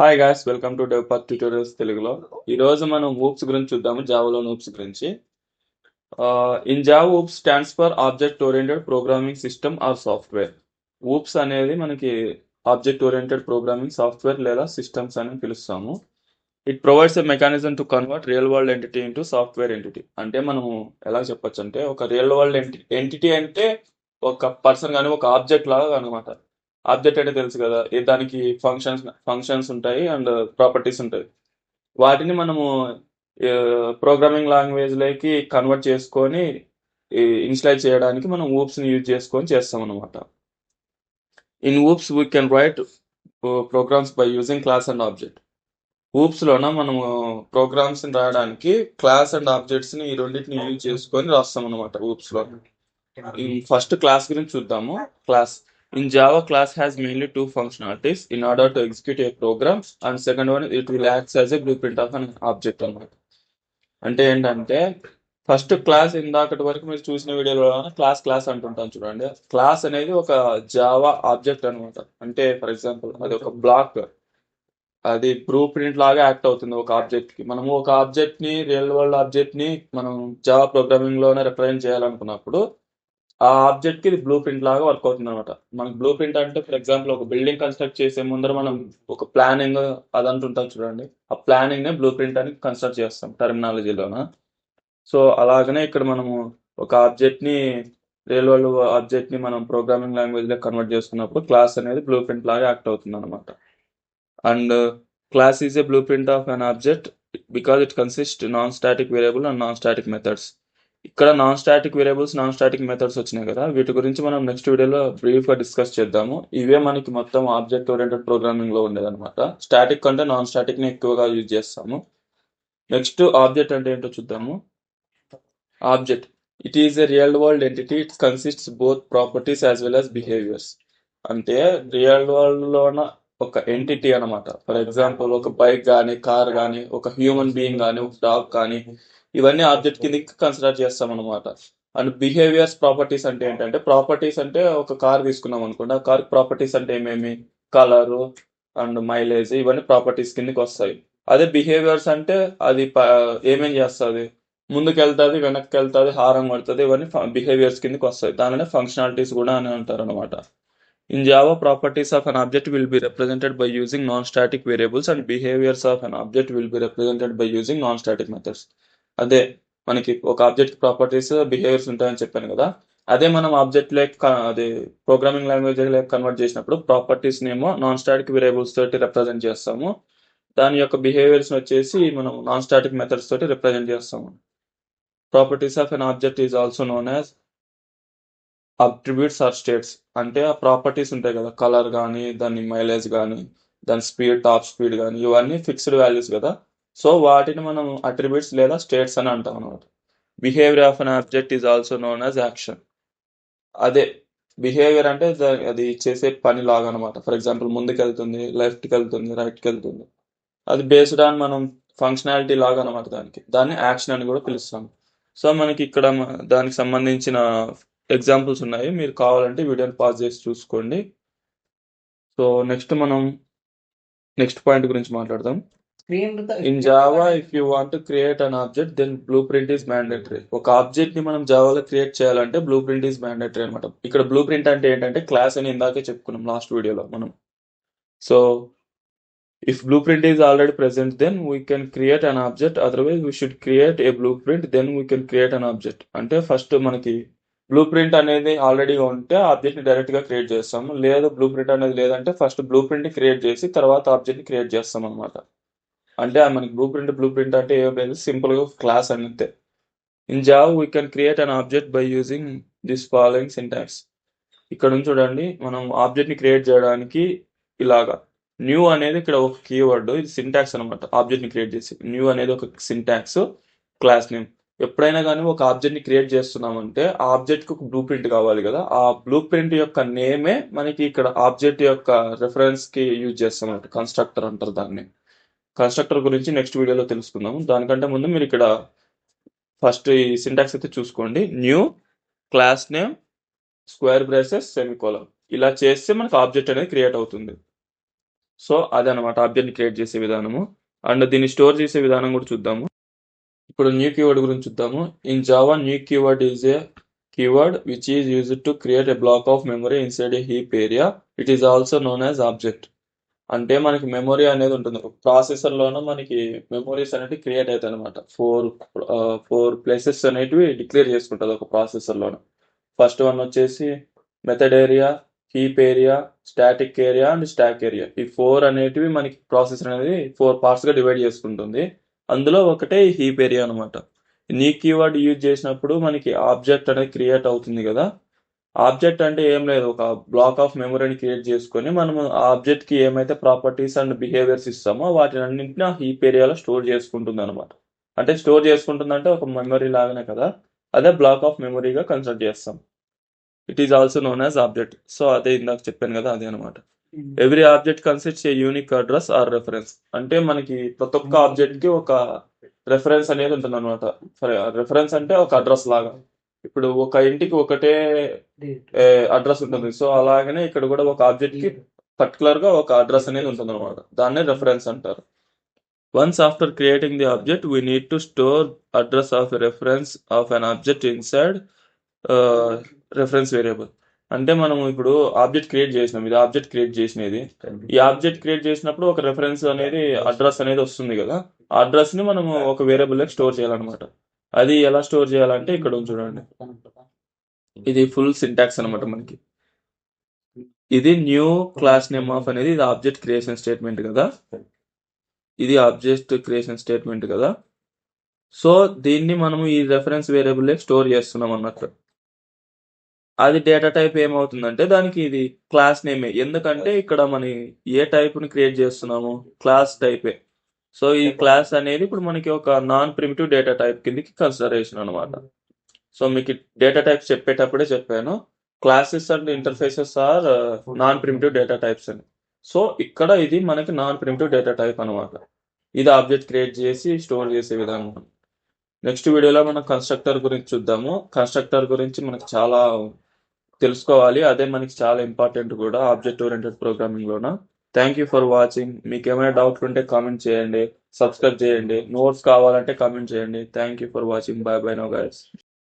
Hi guys welcome to డెవపత్ tutorials తెలుగులో. ఈ రోజు మనం ఊప్స్ గురించి చూద్దాము జావాలో ఊప్స్ గురించి. In Java OOPS stands for object oriented programming system or software OOPS అనేది మనకి ఆబ్జెక్ట్ ఓరియంటెడ్ ప్రోగ్రామింగ్ సాఫ్ట్వేర్ లేదా సిస్టమ్స్ అని పిలుస్తాము. It provides a mechanism to convert real world entity into software entity అంటే మనము ఎలా చెప్పొచ్చు అంటే ఒక రియల్ వరల్డ్ ఎంటిటీ అంటే ఒక పర్సన్ కానీ ఒక ఆబ్జెక్ట్ లాగా అనమాట. ఆబ్జెక్ట్ అంటే తెలుసు కదా. దానికి ఫంక్షన్స్ ఫంక్షన్స్ ఉంటాయి అండ్ ప్రాపర్టీస్ ఉంటాయి. వాటిని మనము ప్రోగ్రామింగ్ లాంగ్వేజ్లోకి కన్వర్ట్ చేసుకొని ఇన్స్టైల్ చేయడానికి మనం ఊప్స్ని యూజ్ చేసుకొని చేస్తాం అనమాట in OOPS we can write programs by using class and object OOPS లోన మనము ప్రోగ్రామ్స్ని రాయడానికి క్లాస్ అండ్ ఆబ్జెక్ట్స్ని ఈ రెండింటిని యూజ్ చేసుకొని రాస్తాం అనమాట ఊప్స్లో ఫస్ట్ క్లాస్ గురించి చూద్దాము. Class in Java class has mainly two functionalities. In order to execute a program and second one it will acts as a blueprint an object object అనమాట అంటే ఏంటంటే ఫస్ట్ క్లాస్ ఇందాకటి వరకు మీరు చూసిన వీడియోలో క్లాస్ క్లాస్ అంటుంటాం చూడండి. క్లాస్ అనేది ఒక జావా ఆబ్జెక్ట్ అనమాట అంటే ఫర్ ఎగ్జాంపుల్ అది ఒక బ్లాక్ అది బ్రూ ప్రింట్ లాగా యాక్ట్ అవుతుంది ఒక ఆబ్జెక్ట్కి. మనము ఒక ఆబ్జెక్ట్ని రియల్ వరల్డ్ ఆబ్జెక్ట్ని మనం జావా ప్రోగ్రామింగ్లోనే రిప్రజెంట్ చేయాలనుకున్నప్పుడు ఆ ఆబ్జెక్ట్కి ఇది బ్లూ ప్రింట్ లాగా వర్క్ అవుతుంది అనమాట మనకి బ్లూ ప్రింట్ అంటే ఫర్ ఎగ్జాంపుల్ ఒక బిల్డింగ్ కన్స్ట్రక్ట్ చేసే ముందర మనం ఒక ప్లానింగ్ అది చూడండి. ఆ ప్లానింగ్ నే బ్లూ ప్రింట్ అని కన్స్ట్రక్ట్ చేస్తాం టెర్మినాలజీలోన సో అలాగనే ఇక్కడ మనము ఒక ఆబ్జెక్ట్ని రియల్ వరల్డ్ ఆబ్జెక్ట్ని మనం ప్రోగ్రామింగ్ లాంగ్వేజ్లో కన్వర్ట్ చేసుకున్నప్పుడు క్లాస్ అనేది బ్లూ ప్రింట్ లాగా యాక్ట్ అవుతుంది అనమాట and class is a blueprint of an object because it consist non static variable and non static methods ఇక్కడ non static variables non static methods వచ్చినాయి కదా. వీటి గురించి మనం నెక్స్ట్ వీడియోలో బ్రీఫ్గా డిస్కస్ చేద్దాము. ఇవే మనకి మొత్తం ఆబ్జెక్ట్ ఓరియంటెడ్ ప్రోగ్రామింగ్లో ఉండేదన్నమాట. స్టాటిక్ కంటే నాన్ స్టాటిక్ని ఎక్కువగా యూజ్ చేస్తాము. నెక్స్ట్ ఆబ్జెక్ట్ అంటే ఏంటో చూద్దాము. Object it is a real world entity it consists both properties as well as behaviours అంటే రియల్ వరల్డ్ లోన ఒక ఎంటిటీ అన్నమాట. ఫర్ ఎగ్జాంపుల్ ఒక బైక్ కానీ కార్ కానీ ఒక హ్యూమన్ బీయింగ్ కానీ ఒక డాగ్ కానీ ఇవన్నీ ఆబ్జెక్ట్ కిందకి కన్సిడర్ చేస్తాం అనమాట అండ్ బిహేవియర్స్ ప్రాపర్టీస్ అంటే ఏంటంటే ప్రాపర్టీస్ అంటే ఒక కార్ తీసుకున్నాం అనుకోండి ఆ కార్ ప్రాపర్టీస్ అంటే ఏమేమి? కలరు అండ్ మైలేజ్ ఇవన్నీ ప్రాపర్టీస్ కిందకి వస్తాయి. అదే బిహేవియర్స్ అంటే అది ఏమేం చేస్తుంది? ముందుకు వెళ్తుంది వెనక్కి వెళ్తుంది హారం పడుతుంది ఇవన్నీ బిహేవియర్స్ కిందకి వస్తాయి. దానినే ఫంక్షనాలిటీస్ కూడా అని అంటారు అనమాట In Java, properties of an object will be represented by using non-static variables and behaviors of an object will be represented by using non-static methods. అదే మనకి ఒక ఆబ్జెక్ట్ ప్రాపర్టీస్ బిహేవియర్స్ ఉంటాయని చెప్పాను కదా. అదే మనం ఆబ్జెక్ట్ లైక్ అదే ప్రోగ్రామింగ్ లాంగ్వేజ్ లైక్ కన్వర్ట్ చేసినప్పుడు ప్రాపర్టీస్ నేమో నాన్ స్టాటిక్ వేరియబుల్స్ తోటి రిప్రజెంట్ చేస్తాము. దాని యొక్క బిహేవియర్స్ వచ్చేసి మనం నాన్ స్టాటిక్ మెథడ్స్ తోటి రిప్రజెంట్ చేస్తాము. Properties of an object is also known as attributes or states అంటే ఆ ప్రాపర్టీస్ ఉంటాయి కదా కలర్ కానీ దాని మైలేజ్ కానీ దాని స్పీడ్ టాప్ స్పీడ్ కానీ ఇవన్నీ ఫిక్స్డ్ వాల్యూస్ కదా. సో వాటిని మనం అట్రిబ్యూట్స్ లేదా స్టేట్స్ అని అంటాం అనమాట behaviour of an object is also known as action అదే బిహేవియర్ అంటే అది చేసే పని లాగా అనమాట ఫర్ ఎగ్జాంపుల్ ముందుకు వెళ్తుంది లెఫ్ట్కి వెళ్తుంది రైట్కి వెళ్తుంది అది బేస్డ్ ఆన్ మనం ఫంక్షనాలిటీ లాగా అనమాట దానికి. దాన్ని యాక్షన్ అని కూడా పిలుస్తాం. సో మనకి ఇక్కడ దానికి సంబంధించిన ఎగ్జాంపుల్స్ ఉన్నాయి. మీరు కావాలంటే వీడియోని పాజ్ చేసి చూసుకోండి. సో నెక్స్ట్ మనం నెక్స్ట్ పాయింట్ గురించి మాట్లాడదాం. In Java if you want create an object then blueprint is mandatory ఒక ఆబ్జెక్ట్ని మనం జావాలో క్రియేట్ చేయాలంటే బ్లూ ప్రింట్ ఈస్ మ్యాండేటరీ అనమాట ఇక్కడ బ్లూ ప్రింట్ అంటే ఏంటంటే క్లాస్ అని ఇందాకే చెప్పుకున్నాం లాస్ట్ వీడియోలో మనం. So if blueprint is already present then we can create an object otherwise we should create a blueprint then we can create an object అంటే ఫస్ట్ మనకి బ్లూ ప్రింట్ అనేది ఆల్రెడీ ఉంటే ఆబ్జెక్ట్ని డైరెక్ట్గా క్రియేట్ చేస్తాము. లేదు బ్లూ ప్రింట్ అనేది లేదంటే ఫస్ట్ బ్లూ ప్రింట్ని క్రియేట్ చేసి తర్వాత ఆబ్జెక్ట్ని క్రియేట్ చేస్తాం అనమాట అంటే మనకి బ్లూ ప్రింట్ బ్లూ ప్రింట్ అంటే ఏం లేదు. సింపుల్గా క్లాస్ అంతే in Java we can create an object by using this following syntax ఇక్కడ నుంచి చూడండి మనం ఆబ్జెక్ట్ని క్రియేట్ చేయడానికి ఇలాగా. న్యూ అనేది ఇక్కడ ఒక కీవర్డ్ ఇది సింటాక్స్ అనమాట ఆబ్జెక్ట్ని క్రియేట్ చేసి. న్యూ అనేది ఒక సింటాక్స్ క్లాస్ నేమ్ ఎప్పుడైనా కానీ ఒక ఆబ్జెక్ట్ని క్రియేట్ చేస్తున్నామంటే ఆ ఆబ్జెక్ట్కి ఒక బ్లూ ప్రింట్ కావాలి కదా. ఆ బ్లూ ప్రింట్ యొక్క నేమే మనకి ఇక్కడ ఆబ్జెక్ట్ యొక్క రెఫరెన్స్కి యూజ్ చేస్తాం అన్నమాట కన్స్ట్రక్టర్ అంటారు దాన్ని. కన్స్ట్రక్టర్ గురించి నెక్స్ట్ వీడియోలో తెలుసుకుందాం దానికంటే ముందు మీరు ఇక్కడ ఫస్ట్ ఈ సింటాక్స్ అయితే చూసుకోండి. New class name square braces semicolon ఇలా చేస్తే మనకు ఆబ్జెక్ట్ అనేది క్రియేట్ అవుతుంది. సో అదనమాట ఆబ్జెక్ట్ క్రియేట్ చేసే విధానము. అండ్ దీన్ని స్టోర్ చేసే విధానం కూడా చూద్దాము. ఇప్పుడు న్యూ కీవర్డ్ గురించి చూద్దాము. In Java new keyword is a keyword which is used to create a block of memory inside a heap area it is also known as object అంటే మనకి మెమొరీ అనేది ఉంటుంది. ప్రాసెసర్ లోన మనకి మెమొరీస్ అనేవి create అవుతాయి అనమాట ఫోర్ ఫోర్ ప్లేసెస్ అనేటివి డిక్లేర్ చేసుకుంటుంది ఒక ప్రాసెసర్లోనూ ఫస్ట్ వన్ వచ్చేసి method area heap area static area and stack area ఈ ఫోర్ అనేటివి మనకి ప్రాసెసర్ అనేది ఫోర్ పార్ట్స్గా డివైడ్ చేసుకుంటుంది. అందులో ఒకటే హీప్ ఏరియా అనమాట నీ కీవర్డ్ యూజ్ చేసినప్పుడు మనకి ఆబ్జెక్ట్ అనేది క్రియేట్ అవుతుంది కదా. ఆబ్జెక్ట్ అంటే ఏం లేదు. ఒక బ్లాక్ ఆఫ్ మెమరీని క్రియేట్ చేసుకొని మనం ఆ ఆబ్జెక్ట్కి ఏమైతే ప్రాపర్టీస్ అండ్ బిహేవియర్స్ ఇస్తామో వాటిని అన్నింటిని ఆ హీప్ ఏరియాలో స్టోర్ చేసుకుంటుంది అనమాట అంటే స్టోర్ చేసుకుంటుంది అంటే ఒక మెమరీ లాగానే కదా అదే బ్లాక్ ఆఫ్ మెమరీగా కన్సిడర్ చేస్తాం. It is also known as object so అదే ఇందాక చెప్పాను కదా అదే అనమాట every object consist a unique address or reference అంటే మనకి ప్రతి ఒక్క ఆబ్జెక్ట్కి ఒక రెఫరెన్స్ అనేది ఉంటుంది అనమాట రెఫరెన్స్ అంటే ఒక అడ్రస్ లాగా. ఇప్పుడు ఒక ఇంటికి ఒకటే అడ్రస్ ఉంటుంది. సో అలాగనే ఇక్కడ కూడా ఒక ఆబ్జెక్ట్కి పర్టికులర్గా ఒక అడ్రస్ అనేది ఉంటుంది అనమాట దాన్నే రెఫరెన్స్ అంటారు. Once after creating the object we need to store address of reference of an object inside reference variable అంటే మనం ఇప్పుడు ఆబ్జెక్ట్ క్రియేట్ చేసినాం. ఇది ఆబ్జెక్ట్ క్రియేట్ చేసినది. ఈ ఆబ్జెక్ట్ క్రియేట్ చేసినప్పుడు ఒక రెఫరెన్స్ అనేది అడ్రస్ అనేది వస్తుంది కదా. ఆ అడ్రస్ని మనం ఒక వేరియబుల్లో స్టోర్ చేయాలన్నమాట. అది ఎలా స్టోర్ చేయాలంటే ఇక్కడ చూడండి. ఇది ఫుల్ సింటాక్స్ అన్నమాట మనకి. ఇది న్యూ క్లాస్ నేమ్ ఆఫ్ అనేది ఇది ఆబ్జెక్ట్ క్రియేషన్ స్టేట్మెంట్ కదా. ఇది ఆబ్జెక్ట్ క్రియేషన్ స్టేట్మెంట్ కదా. సో దీన్ని మనము ఈ రెఫరెన్స్ వేరియబుల్ స్టోర్ చేస్తున్నాం అన్నట్టు. అది డేటా టైప్ ఏమవుతుందంటే దానికి ఇది క్లాస్ నేమే ఎందుకంటే ఇక్కడ మన ఏ టైప్ని క్రియేట్ చేస్తున్నాము? క్లాస్ టైపే సో ఈ క్లాస్ అనేది ఇప్పుడు మనకి ఒక నాన్ ప్రిమిటివ్ డేటా టైప్ కిందకి కన్సిడరేషన్ అనమాట సో మీకు డేటా టైప్స్ చెప్పేటప్పుడే చెప్పాను. Classes and interfaces are non primitive data types అని. సో ఇక్కడ ఇది మనకి నాన్ ప్రిమిటివ్ డేటా టైప్ అనమాట ఇది ఆబ్జెక్ట్ క్రియేట్ చేసి స్టోర్ చేసే విధానం నెక్స్ట్ వీడియోలో మనం కన్స్ట్రక్టర్ గురించి చూద్దాము. కన్స్ట్రక్టర్ గురించి మనకు చాలా తెలుసుకోవాలి. అదే మనకి చాలా ఇంపార్టెంట్ కూడా ఆబ్జెక్ట్ ఓరియంటెడ్ ప్రోగ్రామింగ్ లోన థ్యాంక్ యూ ఫర్ వాచింగ్ మీకు ఏమైనా డౌట్లు ఉంటే కామెంట్ చేయండి. సబ్స్క్రైబ్ చేయండి. నోట్స్ కావాలంటే కామెంట్ చేయండి. Thank you for watching bye bye no guys